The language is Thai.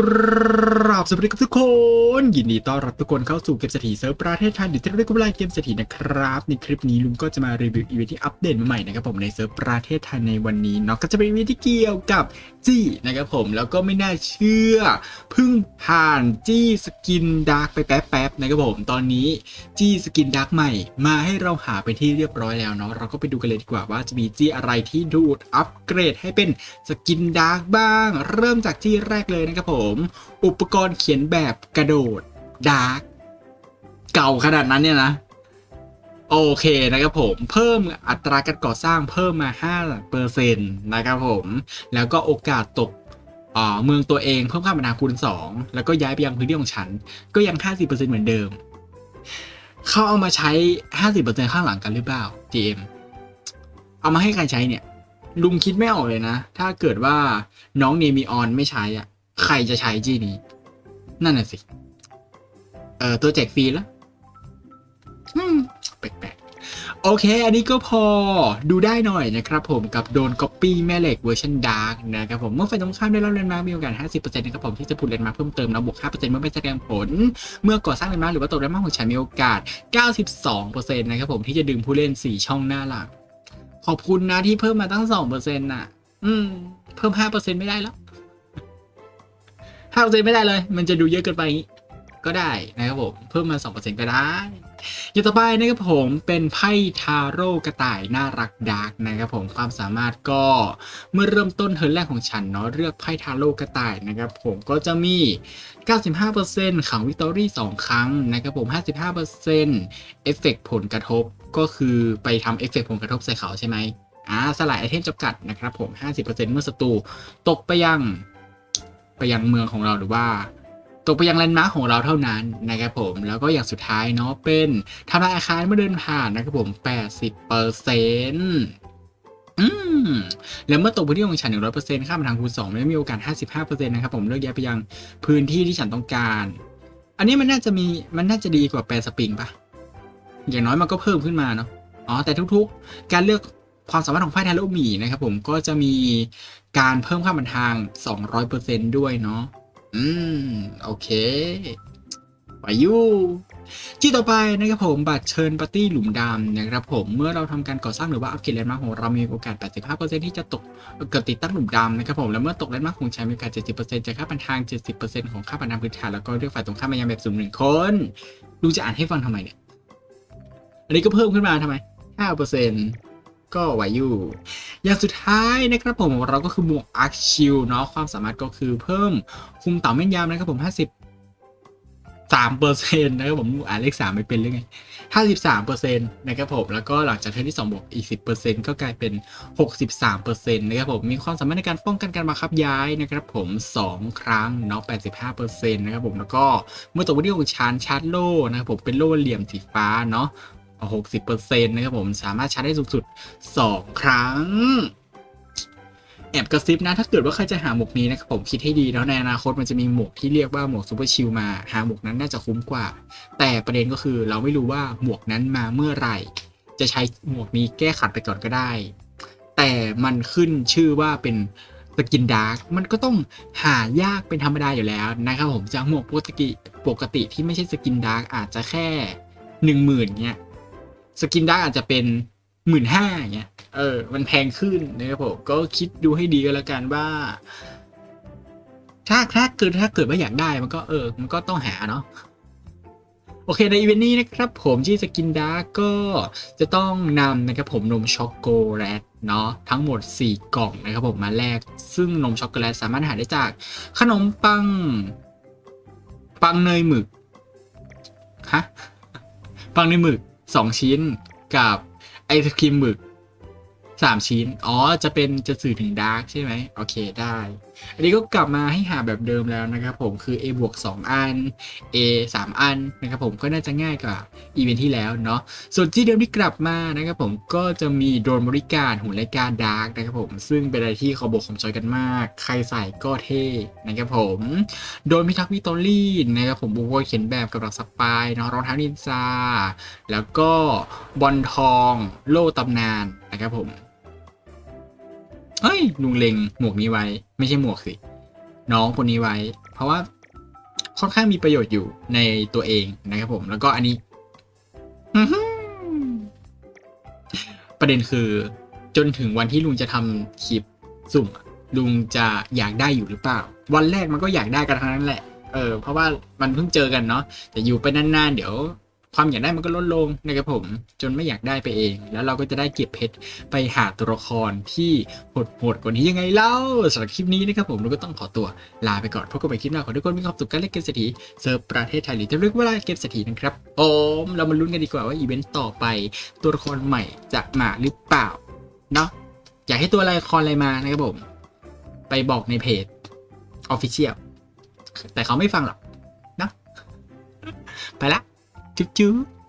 กราบสวัสดีครับทุกคน ยินดีต้อนรับทุกคนเข้าสู่เกมเศรษฐีเซิร์ฟประเทศไทยหรือที่เรียกว่าเกมเศรษฐีนะครับ ในคลิปนี้ลุงก็จะมารีวิวอีเวนท์ที่อัปเดตใหม่นะครับผมในเซิร์ฟประเทศไทยในวันนี้เนาะก็จะเป็นอีเวนท์ที่เกี่ยวกับจี้นะครับผมแล้วก็ไม่น่าเชื่อเพิ่งผ่านจี้สกินดาร์กไปแป๊บๆนะครับผมตอนนี้จี้สกินดาร์กใหม่ มาให้เราหาไปนที่เรียบร้อยแล้วเนาะเราก็ไปดูกันเลยดีกว่าว่าจะมีจี้อะไรที่ดูดอัปเกรดให้เป็นสกินดาร์กบ้าง เริ่มจากที่แรกเลยนะครับผมอุปกรณ์เขียนแบบกระโดดดาร์กเก่าขนาดนั้นเนี่ยนะ โอเคนะครับผมเพิ่มอัตราการก่อสร้างเพิ่มมา5%นะครับผม แล้วก็โอกาสตกเมืองตัวเองเพิ่มค่าบรรณาคูณ 2 แล้วก็ย้ายไปยังพื้นที่ของฉัน ก็ยัง 50%เหมือนเดิม เขาเอามาใช้ 50%ข้างหลังกันหรือเปล่า GM เอามาให้ใครใช้เนี่ย ลุงคิดไม่ออกเลยนะ ถ้าเกิดว่าน้องเนมีออนไม่ใช้อะ ใครจะใช้จีนี้ นั่นน่ะสิ เออตัวแจกฟรีแล้วแปลกๆ โอเค อันนี้ก็พอดูได้หน่อยนะครับผมกับโดนก๊อปปี้แม่เหล็กเวอร์ชันดาร์กนะครับผมเมื่อไฟตรงข้ามได้รับเลนมาร์กมีโอกาส 50%นะครับผมที่จะพูดเลนมาร์กเพิ่มเติมนะบวก 5%เมื่อไม่แสดงผล เมื่อก่อสร้างเลนมาร์กหรือว่าตกเลนมาร์กของฉันมีโอกาส 92%นะครับผมที่จะดึงผู้เล่น 4 ช่องหน้าหลังขอบคุณนะที่เพิ่มมาตั้ง 2%น่ะ อืม เพิ่ม 5%ไม่ได้แล้ว ห้าเปอร์เซ็นต์ไม่ได้เลย มันจะดูเยอะเกินไปอย่างงี้ก็ได้นะครับผม เพิ่มมาสองเปอร์เซ็นต์ก็ได้อย่างต่อไปนะครับผมเป็นไพ่ทาโร่กระต่ายน่ารักดาร์กนะครับผมความสามารถก็เมื่อเริ่มต้นเทิร์นแรกของฉันเนาะเลือกไพ่ทาโร่กระต่ายนะครับผมก็จะมี 95%ขังวิกตอรี่ 2 ครั้งนะครับผม 55%เอฟเฟกต์ผลกระทบก็คือไปทำเอฟเฟกต์ผลกระทบใส่เขาใช่ไหมอ่าสลายไอเทมจำกัดนะครับผม 50%เมื่อศัตรูตกไปยัง ไปยังเมืองของเราหรือว่า ตกไปยังแลนด์มาร์คของเราเท่านั้นนะครับผมแล้วก็อย่างสุดท้ายเนาะเป็นทำลายอาคารเมื่อเดินผ่านนะครับผม80เปอร์เซ็นต์อืมแล้วเมื่อตกพื้นที่ของฉัน 100%ข้ามาทางคูณ2ไม่มีโอกาส 55%นะครับผมเลือกย้ายไปยังพื้นที่ที่ฉันต้องการ อันนี้มันน่าจะมีมันน่าจะดีกว่าแปรสปริงปะอย่างน้อยมันก็เพิ่มขึ้นมาเนาะอ๋อแต่ทุกๆ การเลือก ความสามารถของไพ่ทาโร่หมีนะครับผมก็จะมีการเพิ่มค่าบันทาง 200%ด้วยเนาะอืม โอเคไปยูที่ต่อไปนะครับผมบัตรเชิญปาร์ตี้หลุมดำนะครับผมเมื่อเราทำการก่อสร้างหรือว่าอัปเกรดแลนด์มาร์คของเรามีโอกาส 85%ที่จะตกเกิดติดตั้งหลุมดำนะครับผมแล้วเมื่อตกแลนด์มาร์คของใช้มีโอกาส 70%จากค่าบันทาง 70%ของค่าบันทางพื้นฐานแล้วก็เลือกฝ่ายตรงข้ามมายังแบบสุ่มหนึ่งคนดูจะอ่านให้ฟังทำไมเนี่ยอันนี้ก็เพิ่มขึ้นมาทำไม5% ก็ไหวอยู่ อย่างสุดท้ายนะครับผมของเราก็คือหมวกอาร์คชิลเนาะความสามารถก็คือเพิ่มคุมเต่าแม่นยำนะครับผม 50 3เปอร์เซ็นต์นะครับผมอ่านเลข3ไม่เป็นหรือไง 53เปอร์เซ็นต์นะครับผมแล้วก็หลังจากเทิร์นที่ 2 บวกอีก 10เปอร์เซ็นต์ก็กลายเป็น 63เปอร์เซ็นต์นะครับผมมีความสามารถในการป้องกันการบังคับย้ายนะครับผม 2 ครั้งเนาะ85เปอร์เซ็นต์นะครับผมแล้วก็เมื่อตกวิดีโอของชานชาร์จโล่นะครับผมเป็นโล่เหลี่ยมสีฟ้าเนาะ 60%นะครับผมสามารถชาร์จได้สูงสุด 2 ครั้ง แอบกระซิบนะ ถ้าเกิดว่าใครจะหาหมวกนี้นะครับผมคิดให้ดีแล้วในอนาคตมันจะมีหมวกที่เรียกว่าหมวกซูเปอร์ชิลมาหาหมวกนั้นน่าจะคุ้มกว่า แต่ประเด็นก็คือเราไม่รู้ว่าหมวกนั้นมาเมื่อไหร่ จะใช้หมวกนี้แก้ขัดไปก่อนก็ได้ แต่มันขึ้นชื่อว่าเป็นสกินดาร์กมันก็ต้องหายากเป็นธรรมดาอยู่แล้วนะครับผมจากหมวกปกติปกติที่ไม่ใช่สกินดาร์กอาจจะแค่หนึ่งหมื่นเนี้ย สกินได้อาจจะเป็นหมื่นห้าเงี้ยเออ มันแพงขึ้นนะครับผมก็คิดดูให้ดีก็แล้วกันว่า ถ้าถ้าเกิดถ้าเกิดว่าอยากได้มันก็เออ มันก็ต้องหาเนาะโอเคในอีเวนต์นี้นะครับผมที่สกินดาร์กก็จะต้องนำนะครับผมนมช็อกโกแลตเนาะทั้งหมด 4 กล่องนะครับผมมาแลกซึ่งนมช็อกโกแลตสามารถหาได้จาก ขนมปัง ปังเนยหมึกฮะปังเนยหมึก สองชิ้นกับไอศครีมหมึก สามชิ้น อ๋อ จะเป็นจะสื่อถึงดาร์กใช่ไหมโอเคได้ อันนี้ก็กลับมาให้หาแบบเดิมแล้วนะครับผมคือ A บวก2อัน A 3 อันนะครับผมก็น่าจะง่ายกว่าอีเวนท์ที่แล้วเนาะส่วนที่เดิมที่กลับมานะครับผมก็จะมีโดรนบริการหุ่นรายการดาร์กนะครับผมซึ่งเป็นอะไรที่เขาบอกผมจอยกันมาก ใครใส่ก็เท่นะครับผมโดนพิทักษ์วิตอรี่นะครับผมบุกเขียนแบบกับดักสปายเนาะรองเท้านินจาแล้วก็บอลทองโล่ตำนานนะครับผม เฮ้ยลุงเลงหมวกนี้ไว้ ไม่ใช่หมวกสิ น้องคนนี้ไว้ เพราะว่าค่อนข้างมีประโยชน์อยู่ในตัวเองนะครับผม แล้วก็อันนี้ประเด็นคือ จนถึงวันที่ลุงจะทำคลิปสุ่มลุงจะอยากได้อยู่หรือเปล่า วันแรกมันก็อยากได้กันทั้งนั้นแหละ เออ เพราะว่ามันเพิ่งเจอกันเนาะ แต่อยู่ไปนานๆ เดี๋ยว ความอยากได้มันก็ลดลงนะครับผม จนไม่อยากได้ไปเอง แล้วเราก็จะได้เก็บเพชรไปหาตัวละครที่โหดๆกว่านี้ยังไงเล่าสำหรับคลิปนี้นะครับผมเราก็ต้องขอตัวลาไปก่อนพบกันใหม่คลิปหน้าขอทุกคนมีความสุขการเล่นเกมเศรษฐีเซิร์ฟประเทศไทยหรือจะเรียกว่าเกมเศรษฐีนะครับโอมเรามาลุ้นกันดีกว่าว่าอีเวนต์ต่อไปตัวละครใหม่จะมาหรือเปล่าเนาะอยากให้ตัวละครอะไรมานะครับผม ไปบอกในเพจ Official แต่เขาไม่ฟังหรอกนะไปละ จุ๊บจุ๊บ